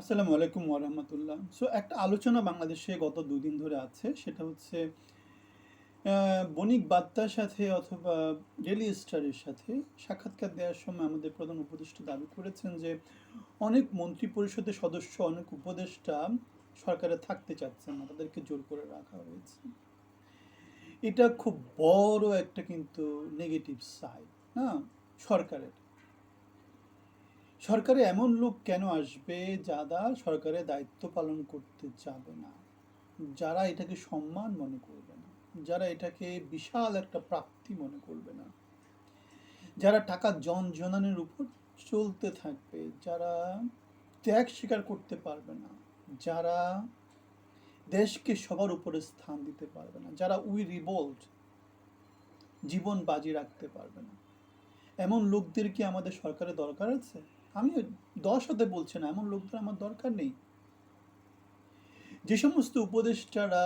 আসসালামু আলাইকুম ওরহামতুল্লাহ সো একটা আলোচনা বাংলাদেশে গত দুদিন ধরে আছে, সেটা হচ্ছে বণিক বার্তার সাথে অথবা ডেলি স্টারের সাথে সাক্ষাৎকার দেওয়ার সময় আমাদের প্রধান উপদেষ্টা দাবি করেছেন যে, অনেক মন্ত্রী পরিষদের সদস্য, অনেক উপদেষ্টা সরকারে থাকতে চাচ্ছেন না, তাদেরকে জোর করে রাখা হয়েছে। এটা খুব বড় একটা কিন্তু নেগেটিভ সাইড না? সরকারের। সরকারে এমন লোক কেন আসবে যারা সরকারের দায়িত্ব পালন করতে যাবে না? যারা এটাকে সম্মান মনে করবে না, যারা এটাকে বিশাল একটা প্রাপ্তি মনে করবে না, যারা টাকা জন জনানের উপর চলতে থাকবে, যারা ত্যাগ স্বীকার করতে পারবে না, যারা দেশকে সবার উপরে স্থান দিতে পারবে না, যারা উই রিভোল্ট, জীবন বাজি রাখতে পারবে না। এমন লোকদের কি আমাদের সরকারের দরকার আছে? আমি দশ হতে বলছি না, এমন লোকদের আমার দরকার নেই। যে সমস্ত উপদেষ্টারা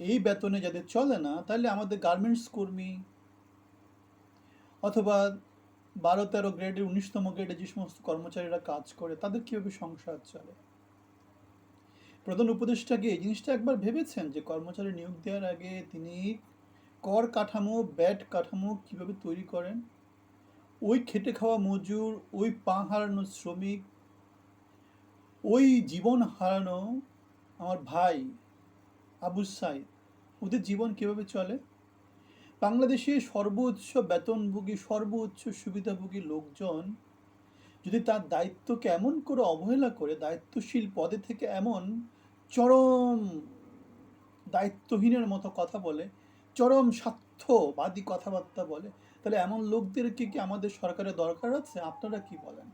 এই বেতনে যাদের চলে না, তাহলে আমাদের গার্মেন্টস কর্মী অথবা বারো তেরো গ্রেডের উনিশতম গ্রেডে যে সমস্ত কর্মচারীরা কাজ করে, তাদের কীভাবে সংসার চলে? প্রধান উপদেষ্টাকে এই জিনিসটা একবার ভেবেছেন যে কর্মচারী নিয়োগ দেওয়ার আগে তিনি কর কাঠামো ব্যাট কাঠামো কীভাবে তৈরি করেন? ওই খেটে খাওয়া মজুর, ওই পা হারানো শ্রমিক, ওই জীবন হারানো আমার ভাই আবু সাইদ, ওদের জীবন কীভাবে চলে? বাংলাদেশে সর্বোচ্চ বেতনভোগী, সর্বোচ্চ সুবিধাভোগী লোকজন যদি তার দায়িত্বকে এমন করে অবহেলা করে, দায়িত্বশীল পদে থেকে এমন চরম দায়িত্বহীনের মতো কথা বলে, চরম স্বার্থবাদী কথাবার্তা বলে। তাহলে এমন লোকদেরকে কি আমাদের সরকারের দরকার আছে? আপনারা কি বলেন?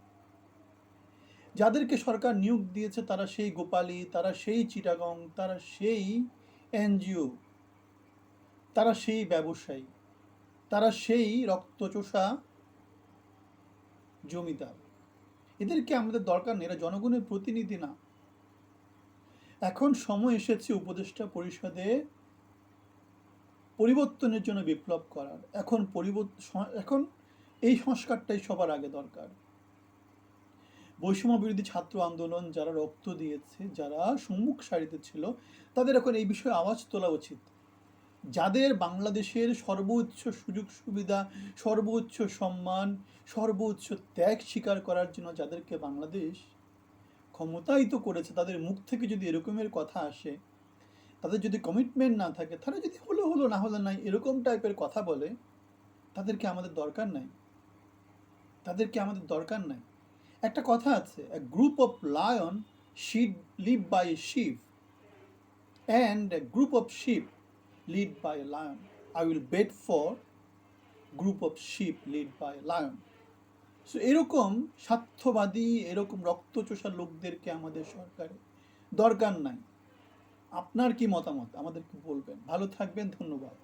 যাদেরকে সরকার নিয়োগ দিয়েছে, তারা সেই গোপালী, তারা সেই চিটাগং, তারা সেই এনজিও, তারা সেই ব্যবসায়ী, তারা সেই রক্তচোষা জমিদার। এদেরকে আমাদের দরকার নেই, এরা জনগণের প্রতিনিধি না। এখন সময় এসেছে উপদেষ্টা পরিষদে পরিবর্তনের জন্য বিপ্লব করার। এখন পরিবর্তন এখন এই সংস্কারটাই সবার আগে দরকার। বৈষম্য বিরোধী ছাত্র আন্দোলন যারা রক্ত দিয়েছে, যারা সম্মুখ সারিতে ছিল, তাদের এখন এই বিষয়ে আওয়াজ তোলা উচিত। যাদের বাংলাদেশের সর্বোচ্চ সুযোগ সুবিধা, সর্বোচ্চ সম্মান, সর্বোচ্চ ত্যাগ স্বীকার করার জন্য যাদেরকে বাংলাদেশ ক্ষমতায়িত করেছে, তাদের মুখ থেকে যদি এরকমের কথা আসে তাদের যদি কমিটমেন্ট না থাকে, তারা যদি হলো হলো না হলো নাই এরকম টাইপের কথা বলে তাদেরকে আমাদের দরকার নাই? তাদেরকে আমাদের দরকার নাই? একটা কথা আছে a group of lion shed live by a sheep and a group of sheep led by a lion I will bet for group of sheep led by lion so এরকম স্বার্থবাদী, এরকম রক্তচোষা লোকদেরকে আমাদের সরকারে দরকার নাই। আপনার কি মতামত? আমাদেরকে বলবেন। ভালো থাকবেন ধন্যবাদ।